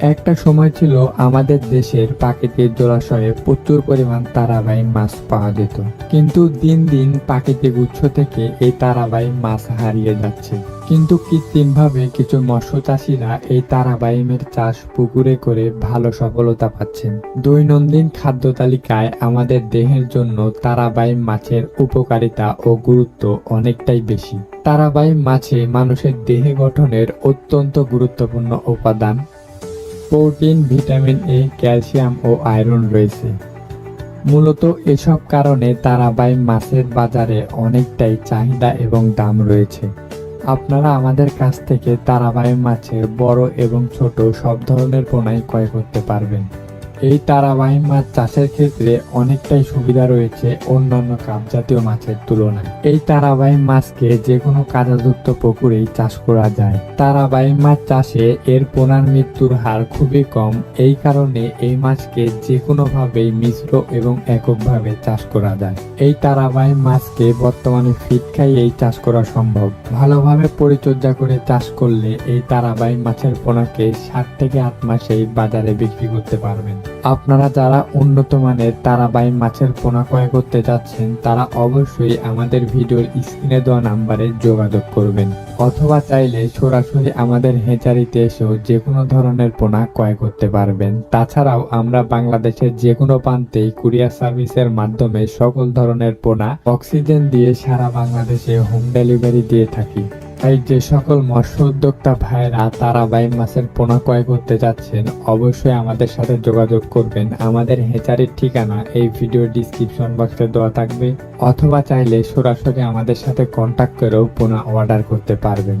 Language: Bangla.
একটা সময় ছিল আমাদের দেশের প্রাকৃতিক জলাশয়ে প্রচুর পরিমাণ তারাবাই মাছ পাওয়া যেত। কিন্তু দিন দিন প্রাকৃতিক উৎস থেকে এই তারাবাই মাছ হারিয়ে যাচ্ছে। কিন্তু কৃত্রিমভাবে কিছু মৎস্য চাষিরা এই তারাবাইমের চাষ পুকুরে করে ভালো সফলতা পাচ্ছেন। দৈনন্দিন খাদ্য তালিকায় আমাদের দেহের জন্য তারাবাই মাছের উপকারিতা ও গুরুত্ব অনেকটাই বেশি। তারাবাই মাছে মানুষের দেহে গঠনের অত্যন্ত গুরুত্বপূর্ণ উপাদান। প্রোটিন, ভিটামিন এ, ক্যালসিয়াম ও আয়রন রয়েছে। মূলত এসব কারণে তারাবাই মাছের বাজারে অনেকটাই চাহিদা এবং দাম রয়েছে। আপনারা আমাদের কাছ থেকে তারাবাই মাছের বড় এবং ছোট সব ধরনের পোনাই ক্রয় করতে পারবেন। এই তারাবাই মাছ চাষের ক্ষেত্রে অনেকটাই সুবিধা রয়েছে অন্যান্য কাপ জাতীয় মাছের তুলনায়। এই তারাবাই মাছকে যে কোনো কাদাযুক্ত পুকুরেই চাষ করা যায়। তারাবাই মাছ চাষে এর পোনার মৃত্যুর হার খুবই কম, এই কারণে এই মাছকে যে কোনোভাবেই মিশ্র এবং এককভাবে চাষ করা যায়। এই তারাবাই মাছকে বর্তমানে ফিট খাইয়েই চাষ করা সম্ভব। ভালোভাবে পরিচর্যা করে চাষ করলে এই তারাবাই মাছের পোনাকে সাত থেকে আট মাসেই বাজারে বিক্রি করতে পারবেন। আপনারা যারা উন্নত মানের তারাবাই মাছের পোনা ক্রয় করতে যাচ্ছেন, তারা অবশ্যই আমাদের ভিডিওর স্ক্রিনে দেওয়া নাম্বারে যোগাযোগ করবেন। অথবা চাইলে সরাসরি আমাদের হেচারিতে এসেও যে কোনো ধরনের পোনা ক্রয় করতে পারবেন। তাছাড়াও আমরা বাংলাদেশের যে কোনো প্রান্তেই কুরিয়ার সার্ভিসের মাধ্যমে সকল ধরনের পোনা অক্সিজেন দিয়ে সারা বাংলাদেশে হোম ডেলিভারি দিয়ে থাকি। তাই যে সকল মৎস্য উদ্যোক্তা ভাইরা তারা বাইম মাছের পোনা ক্রয় করতে যাচ্ছেন, অবশ্যই আমাদের সাথে যোগাযোগ করবেন। আমাদের হেচারির ঠিকানা এই ভিডিও ডিসক্রিপশন বক্সে দেওয়া থাকবে। অথবা চাইলে সরাসরি আমাদের সাথে কন্ট্যাক্ট করেও পোনা অর্ডার করতে পারবেন।